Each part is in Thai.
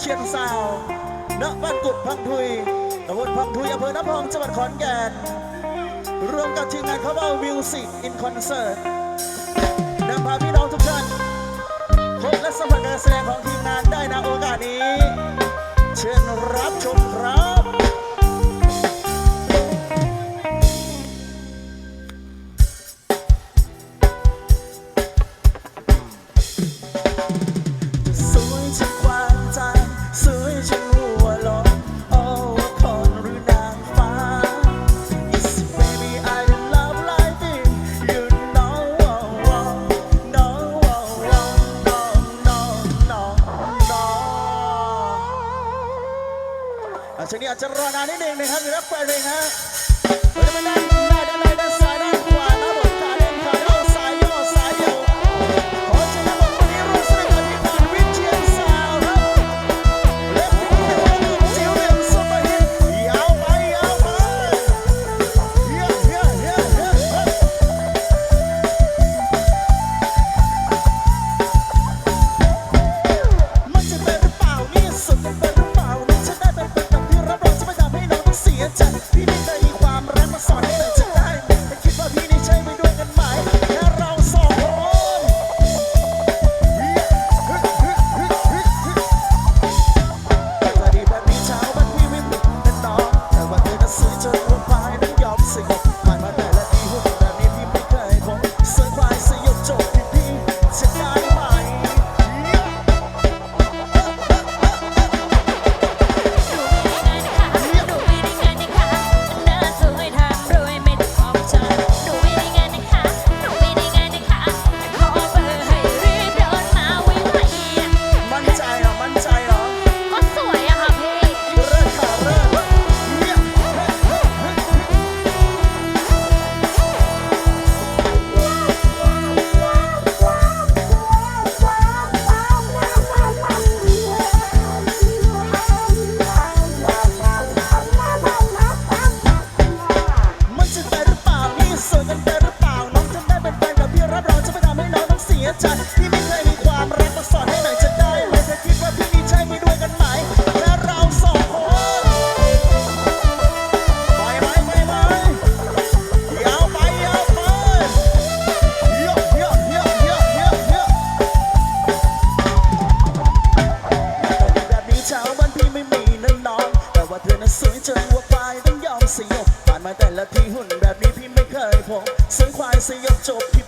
เชียงสาวณบ้านกุดพังทุยตำบลพังทุยอำเภอน้พองจังหวัดขอนแก่นรวมกับทีมงานเขาเบ้ามิวสิกอินคอนเสิร์ตนำพาพี่น้องทุกท่านพบและสัมผัสการแสดงของทีมงานได้ในโอกาสนี้ เชิญรับชม ช่วงนี้อาจจะรอนานนิดนึงนะครับหรือรับเปิดเพลงฮะ ที่ไม่เคยมีความรักมาสอนให้หน่อยจะได้ไหมเธอคิดว่าพี่มีใจมีด้วยกันไหมแค่เราสองคนไปไหมไปไหมยาไปยาวไปเยอะเยอะเยอะเยอะเยอะเยอะแบบนี้เช้าวันพี่ไม่มีนั่นอง แต่ว่าเธอน่ะสวยจนว่าไต้องยอมสยบผ่านมาแต่ละทีหุ่นแบบนี้พี่ไม่เคยพบสวยควายสยบจบพี่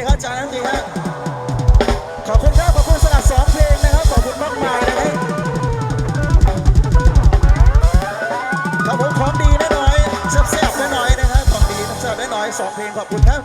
ดีครับอาจารย์ทั้งครับขอบคุณครับขอบคุณสำหรับสองเพลงนะครับขอบคุณมากมายนะครับครับผมของดีน้อยๆแซ่บๆน้อยนะครับของดีแซ่บๆน้อยสองเพลงขอบคุณครับ